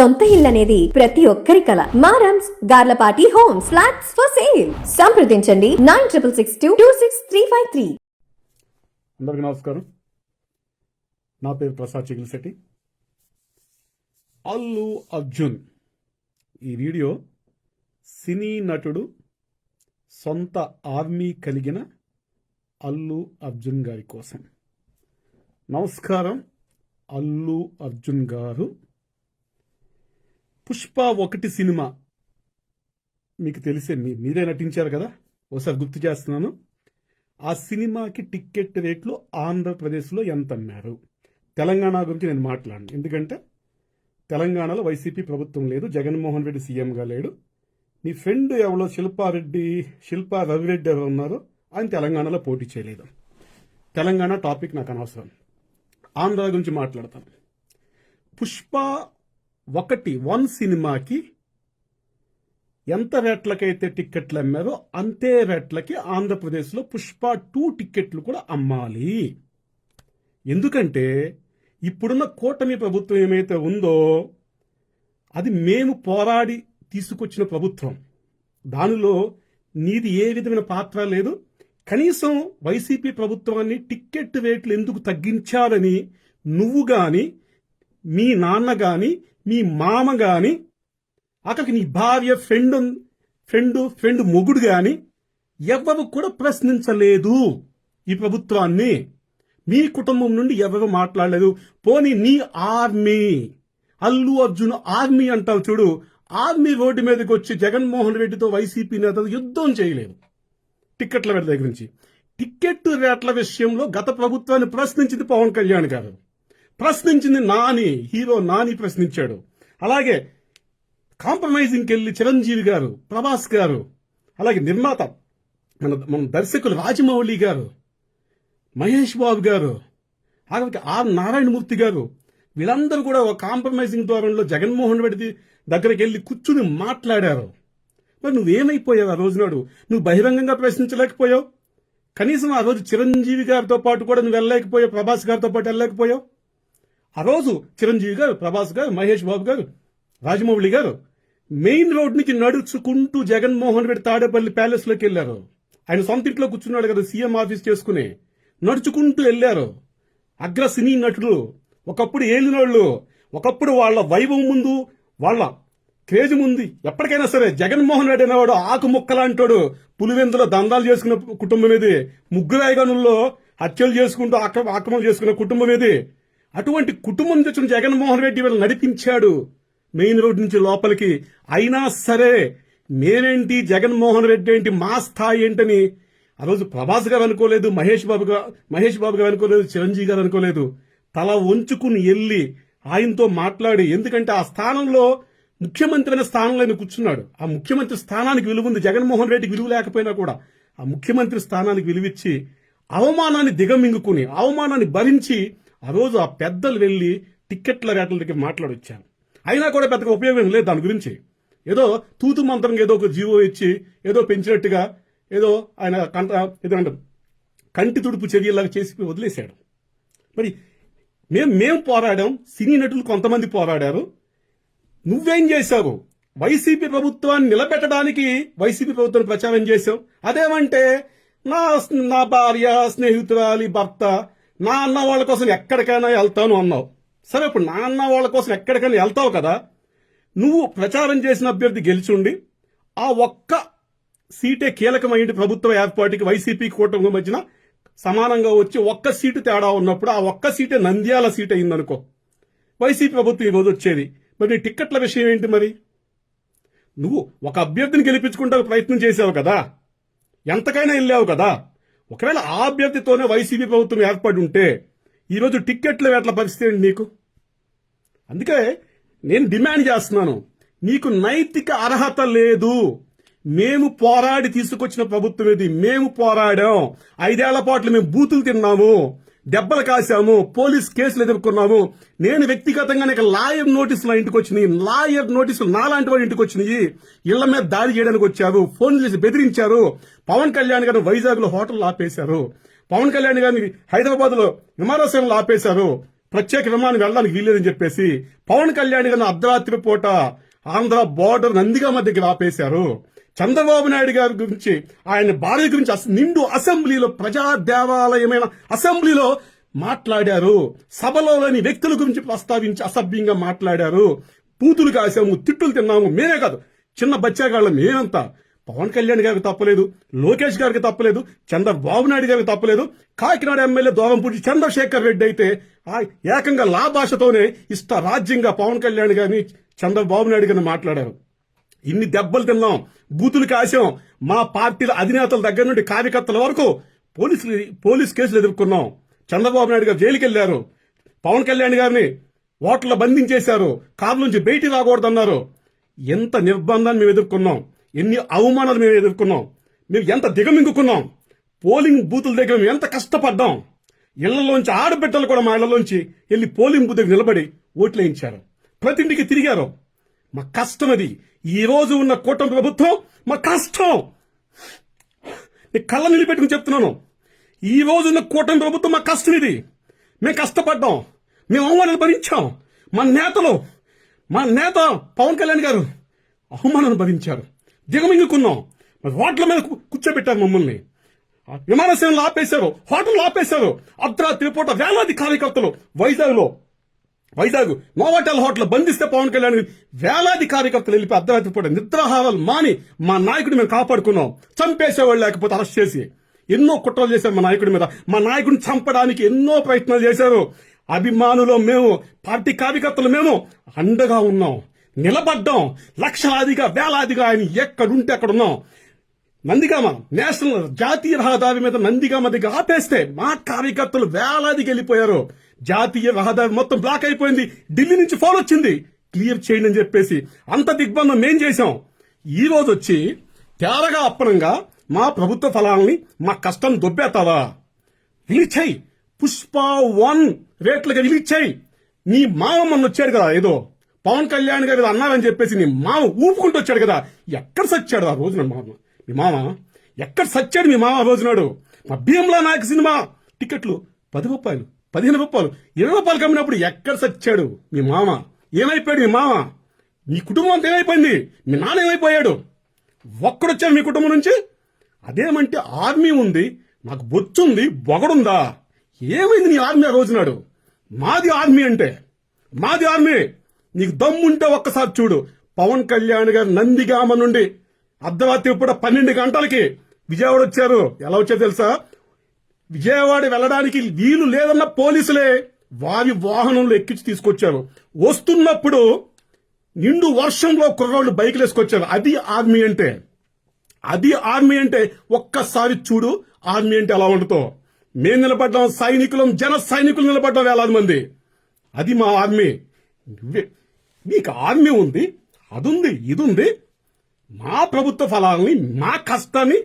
సొంత ఇల్లు అనేది ప్రతి ఒక్కరి కల. మారమ్స్ Garlapati home flats for sale. సంప్రదించండి nine triple six two two six three five three. అందరికీ నమస్కారం. నా పేరు ప్రసాద్ చిగిలిశెట్టి అల్లు అర్జున్. ఈ వీడియో సినీ నటుడు సొంత ఆర్మీ కలిగిన అల్లు అర్జున్ గారి కోసం. నమస్కారం అల్లు అర్జున్ గారు. పుష్ప ఒకటి సినిమా. మీకు తెలిసే మీ- మీరే నటించారు కదా? ఒకసారి గుర్తు చేస్తున్నాను. ఆ సినిమాకి టికెట్ రేట్లు ఆంధ్రప్రదేశ్లో ఎంత అమ్మారు తెలంగాణ గురించి నేను మాట్లాడను. ఎందుకంటే తెలంగాణలో వైసీపీ ప్రభుత్వం లేదు జగన్మోహన్ రెడ్డి సీఎంగా లేడు. మీ ఫ్రెండ్ ఎవరో శిల్పారెడ్డి శిల్పా రవిరెడ్డి ఎవరు ఉన్నారో ఆయన తెలంగాణలో పోటీ చేయలేదు. తెలంగాణ టాపిక్ నాకు అనవసరం. ఆంధ్ర గురించి మాట్లాడతాను. పుష్ప ఒకటి వన్ సినిమాకి ఎంత రేట్లకైతే టిక్కెట్లు అమ్మారో అంతే రేట్లకి ఆంధ్రప్రదేశ్లో పుష్ప టూ టిక్కెట్లు కూడా అమ్మాలి. ఎందుకంటే ఇప్పుడున్న కూటమి ప్రభుత్వం ఏమైతే ఉందో అది మేము పోరాడి తీసుకొచ్చిన ప్రభుత్వం. దానిలో నీది ఏ విధమైన పాత్ర లేదు. కనీసం వైసీపీ ప్రభుత్వాన్ని టిక్కెట్ రేట్లు ఎందుకు తగ్గించాలని నువ్వు కానీ మీ నాన్న కానీ మీ మామ గాని అక్కడికి నీ భార్య ఫ్రెండ్ ఫ్రెండ్ ఫ్రెండ్ మొగుడు గాని ఎవరు కూడా ప్రశ్నించలేదు ఈ ప్రభుత్వాన్ని. మీ కుటుంబం నుండి ఎవరు మాట్లాడలేదు. పోనీ నీ ఆర్మీ అల్లు అర్జున్ ఆర్మీ అంటావు చూడు. ఆర్మీ రోడ్డు మీదకి వచ్చి జగన్మోహన్ రెడ్డితో వైసీపీ నేతలు యుద్ధం చేయలేదు టిక్కెట్ల రేట్ల దగ్గర నుంచి. టిక్కెట్ రేట్ల విషయంలో గత ప్రభుత్వాన్ని ప్రశ్నించింది పవన్ కళ్యాణ్ గారు. ప్రశ్నించింది నాని హీరో నాని ప్రశ్నించాడు. అలాగే కాంప్రమైజింగ్కి వెళ్ళి చిరంజీవి గారు ప్రభాస్ గారు అలాగే నిర్మాత మన మన దర్శకులు రాజమౌళి గారు మహేష్ బాబు గారు అలాగే ఆర్ నారాయణమూర్తి గారు వీళ్ళందరూ కూడా ఒక కాంప్రమైజింగ్ ద్వారంలో జగన్మోహన్ రెడ్డి దగ్గరికి వెళ్ళి కూర్చుని మాట్లాడారు. మరి నువ్వేమైపోయావు ఆ రోజు నాడు? నువ్వు బహిరంగంగా ప్రశ్నించలేకపోయావు? కనీసం ఆ రోజు చిరంజీవి గారితో పాటు కూడా నువ్వు వెళ్ళలేకపోయావు ప్రభాస్ గారితో పాటు వెళ్ళలేకపోయావు? ఆ రోజు చిరంజీవి గారు ప్రభాస్ గారు మహేష్ బాబు గారు రాజమౌళి గారు మెయిన్ రోడ్ నుంచి నడుచుకుంటూ జగన్మోహన్ రెడ్డి తాడేపల్లి ప్యాలెస్లోకి వెళ్ళారు ఆయన సొంత ఇంట్లో కూర్చున్నాడు కదా సీఎం ఆఫీస్ చేసుకుని. నడుచుకుంటూ వెళ్ళారు అగ్ర సినీ నటులు ఒకప్పుడు ఏలినోళ్ళు ఒకప్పుడు వాళ్ళ వైభవం ముందు వాళ్ళ క్రేజ్ ముందు. ఎప్పటికైనా సరే జగన్మోహన్ రెడ్డి అనేవాడు ఆకు ముక్కలాంటాడు పులివెందులో దందాలు చేసుకున్న కుటుంబం ఇది ముగ్గురాయగనుల్లో హత్యలు చేసుకుంటూ ఆక్ర ఆక్రమణ చేసుకున్న కుటుంబం ఇది అటువంటి కుటుంబం తెచ్చిన జగన్మోహన్ రెడ్డి వీళ్ళు నడిపించాడు. మెయిన్ రోడ్ నుంచి లోపలికి. అయినా సరే మేమేంటి జగన్మోహన్ రెడ్డి ఏంటి మా స్థాయి ఏంటని ఆ రోజు ప్రభాస్ గారు అనుకోలేదు మహేష్ బాబు మహేష్ బాబు గారు అనుకోలేదు చిరంజీవి గారు అనుకోలేదు. తల వంచుకుని వెళ్ళి ఆయనతో మాట్లాడి ఎందుకంటే ఆ స్థానంలో ముఖ్యమంత్రి అనే స్థానంలో ఆయన కూర్చున్నాడు. ఆ ముఖ్యమంత్రి స్థానానికి విలువ ఉంది జగన్మోహన్ రెడ్డికి విలువ లేకపోయినా కూడా ఆ ముఖ్యమంత్రి స్థానానికి విలువిచ్చి అవమానాన్ని దిగమింగుకుని అవమానాన్ని భరించి ఆ రోజు ఆ పెద్దలు వెళ్ళి టిక్కెట్ల రేట్ల దగ్గర మాట్లాడొచ్చాను అయినా కూడా పెద్దగా ఉపయోగం లేదు దాని గురించి. ఏదో తూతు మంత్రంగా ఏదో ఒక జీవో ఇచ్చి ఏదో పెంచినట్టుగా ఏదో ఆయన కంట ఏదంటే కంటి తుడుపు చర్యలాగా చేసి వదిలేశాడు. మరి మేము మేము పోరాడాం సినీ నటులు కొంతమంది పోరాడారు. నువ్వేం చేశావు? వైసీపీ ప్రభుత్వాన్ని నిలబెట్టడానికి వైసీపీ ప్రభుత్వం ప్రచారం చేశావు. అదేమంటే నా నా భార్య స్నేహితురాలి భర్త నా అన్న వాళ్ళ కోసం ఎక్కడికైనా వెళ్తాను అన్నావు. సరే ఇప్పుడు నా అన్న వాళ్ళ కోసం ఎక్కడికైనా వెళ్తావు కదా? నువ్వు ప్రచారం చేసిన అభ్యర్థి గెలిచుండి ఆ ఒక్క సీటే కీలకమైన ప్రభుత్వ ఏర్పాటుకి వైసీపీ కూటమి మధ్యన సమానంగా వచ్చి ఒక్క సీటు తేడా ఉన్నప్పుడు ఆ ఒక్క సీటే నంద్యాల సీట్ అయిందనుకో. వైసీపీ ప్రభుత్వం ఈరోజు వచ్చేది. మరి టిక్కెట్ల విషయం ఏంటి మరి? నువ్వు ఒక అభ్యర్థిని గెలిపించుకుంటా ప్రయత్నం చేసావు కదా? ఎంతకైనా వెళ్ళావు కదా? ఒకవేళ ఆ అభ్యర్థితోనే వైసీపీ ప్రభుత్వం ఏర్పడి ఉంటే ఈరోజు టిక్కెట్ల వేట్ల పరిస్థితి ఏంటి నీకు? అందుకే నేను డిమాండ్ చేస్తున్నాను. నీకు నైతిక అర్హత లేదు. మేము పోరాడి తీసుకొచ్చిన ప్రభుత్వం ఇది మేము పోరాడాం. ఐదేళ్ళ పాటు మేము బూతులు తిన్నాము. దెబ్బలు కాశాము పోలీస్ కేసులు ఎదుర్కొన్నాము. నేను వ్యక్తిగతంగా నాకు లాయర్ నోటీసులు ఇంటికి వచ్చినాయి. లాయర్ నోటీసులు నాలాంటి వాడి ఇంటికి వచ్చినాయి. ఇళ్ళ మీద దాడి చేయడానికి వచ్చారు. ఫోన్ చేసి బెదిరించారు. పవన్ కళ్యాణ్ గారిని వైజాగ్లో హోటల్ ఆపేశారు. పవన్ కళ్యాణ్ గారిని హైదరాబాద్లో విమానాశ్రయంలో ఆపేశారు. ప్రత్యేక విమానం వెళ్ళడానికి వీల్లేదని చెప్పేసి పవన్ కళ్యాణ్ గారిని అర్ధరాత్రి పూట ఆంధ్ర బోర్డర్ నందిగామ దగ్గర ఆపేశారు చంద్రబాబు నాయుడు గారి గురించి ఆయన భార్య గురించి నిండు అసెంబ్లీలో ప్రజా దేవాలయమైన అసెంబ్లీలో మాట్లాడారు. సభలోని వ్యక్తుల గురించి ప్రస్తావించి అసభ్యంగా మాట్లాడారు. పూతులు కాసాము తిట్టులు తిన్నాము మేమే కాదు. చిన్న బచ్చాగాళ్ళం మేమంతా. పవన్ కళ్యాణ్ గారికి తప్పలేదు లోకేష్ గారికి తప్పలేదు చంద్రబాబు నాయుడు గారికి తప్పలేదు. కాకినాడ ఎమ్మెల్యే దోవంపూడి చంద్రశేఖర్ రెడ్డి అయితే ఆ ఏకంగా లా భాషతోనే ఇష్ట రాజ్యంగా పవన్ కళ్యాణ్ గారిని చంద్రబాబు నాయుడు గారిని మాట్లాడారు. ఇన్ని దెబ్బలు తిన్నాం బూతులు కాశాం మా పార్టీల అధినేతల దగ్గర నుండి కార్యకర్తల వరకు పోలీసులు పోలీస్ కేసులు ఎదుర్కొన్నాం. చంద్రబాబు నాయుడు గారు జైలుకి వెళ్ళారు పవన్ కళ్యాణ్ గారిని ఓట్ల బంధించేశారు. కారు నుంచి బయటికి రాకూడదన్నారు. ఎంత నిర్బంధాన్ని మేము ఎదుర్కొన్నాం. ఎన్ని అవమానాలు మేము ఎదుర్కొన్నాం. మేము ఎంత దిగమింగుకున్నాం. పోలింగ్ బూతుల దగ్గర మేము ఎంత కష్టపడ్డాం. ఇళ్ళలోంచి ఆడబిడ్డలు కూడా మా ఇళ్ళలోంచి వెళ్ళి పోలింగ్ బూత్ దగ్గర నిలబడి ఓట్లు వేయించారు. ప్రతి ఇంటికి తిరిగారు. మా కష్టం అది ఈ రోజు ఉన్న కూటమి ప్రభుత్వం మా కష్టం. నీ కళ్ళ నిలిపెట్టుకుని చెప్తున్నాను. ఈ రోజు ఉన్న కూటమి ప్రభుత్వం మా కష్టం ఇది మేము కష్టపడ్డాం. మేము అవమానాలు భరించాం. మా నేతలు మా నేత పవన్ కళ్యాణ్ గారు అవమానాలు భరించారు. దిగమింగుకున్నాం. మరి హోటల్ మీద కూర్చోబెట్టారు మమ్మల్ని. విమానాశ్రయంలో ఆపేశారు. హోటల్ ఆపేశారు. అర్ధరాత్రి పూట వేలాది కార్యకర్తలు వైజాగ్లో వైజాగ్ నోవాటల్ హోటల్ బంధిస్తే పవన్ కళ్యాణ్ వేలాది కార్యకర్తలు వెళ్ళిపోయి అర్ధరాత్రి పూట నిద్రాహారాలు మాని మా నాయకుడిని మేము కాపాడుకున్నాం. చంపేసేవాళ్ళు లేకపోతే అరెస్ట్ చేసి ఎన్నో కుట్రలు చేశారు మా నాయకుడి మీద. మా నాయకుడిని చంపడానికి ఎన్నో ప్రయత్నాలు చేశారు. అభిమానులు మేము పార్టీ కార్యకర్తలు మేము అండగా ఉన్నాం. నిలబడ్డాం. లక్షలాదిగా వేలాదిగా ఆయన ఎక్కడుంటే అక్కడ ఉన్నాం నందిగామ నేషనల్ జాతీయ రహదారి మీద నందిగామ దగ్గర ఆపేస్తే మా కార్యకర్తలు వేలాదికి వెళ్ళిపోయారు. జాతీయ రహదారి మొత్తం బ్లాక్ అయిపోయింది. ఢిల్లీ నుంచి ఫోన్ వచ్చింది. క్లియర్ చేయండి అని చెప్పేసి అంత దిగ్బంధం మేం చేశాం. ఈ రోజు వచ్చి తేరగా అప్పనంగా మా ప్రభుత్వ ఫలాల్ని మా కష్టం దొబ్బేతావా రిలీజ్ చేయి. పుష్ప వన్ రేట్లుగా రిలీజ్ చేయి. నీ మామ మొన్న వచ్చాడు కదా ఏదో పవన్ కళ్యాణ్ గారు అన్నారని చెప్పేసి నీ మామ ఊపుకుంటూ వచ్చాడు కదా. ఎక్కడ సచ్చాడు ఆ రోజున మామ? మీ మామ? ఎక్కడ సచ్చాడు మీ మామ ఆ రోజునాడు? మా భీమ్లా నాయక సినిమా. టికెట్లు పది రూపాయలు. పదిహేను రూపాయలు. ఇరవై రూపాయలు కమ్మినప్పుడు ఎక్కడ సచ్చాడు? మీ మామ. ఏమైపోయాడు మీ మామ? మీ కుటుంబం అంతా ఏమైపోయింది? మీ నాన్న ఏమైపోయాడు? ఒక్కడొచ్చాడు మీ కుటుంబం నుంచి? అదేమంటే ఆర్మీ ఉంది. నాకు బొచ్చుంది బొగడుందా? ఏమైంది నీ ఆర్మీ ఆ రోజునాడు మాది ఆర్మీ అంటే. మాది ఆర్మీ. నీకు దమ్ముంటే ఒక్కసారి చూడు. పవన్ కళ్యాణ్ గారు నందిగామ నుండి అర్ధరాత్రి పూట పన్నెండు గంటలకి విజయవాడ వచ్చారు. ఎలా వచ్చారు తెలుసా? విజయవాడ వెళ్ళడానికి వీలు లేదన్న పోలీసులే వారి వాహనంలో ఎక్కించి తీసుకొచ్చారు. వస్తున్నప్పుడు నిండు వర్షంలో కుర్రాళ్ళు బైకులు వేసుకొచ్చారు. అది ఆర్మీ అంటే. అది ఆర్మీ అంటే ఒక్కసారి చూడు ఆర్మీ అంటే ఎలా ఉండతో మేము నిలబడ్డాం సైనికులం జన సైనికులు నిలబడ్డాం వేలాది మంది. అది మా ఆర్మీ. నీకు ఆర్మీ ఉంది అదుంది ఇది ఉంది మా ప్రభుత్వ ఫలాల్ని మా కష్టాన్ని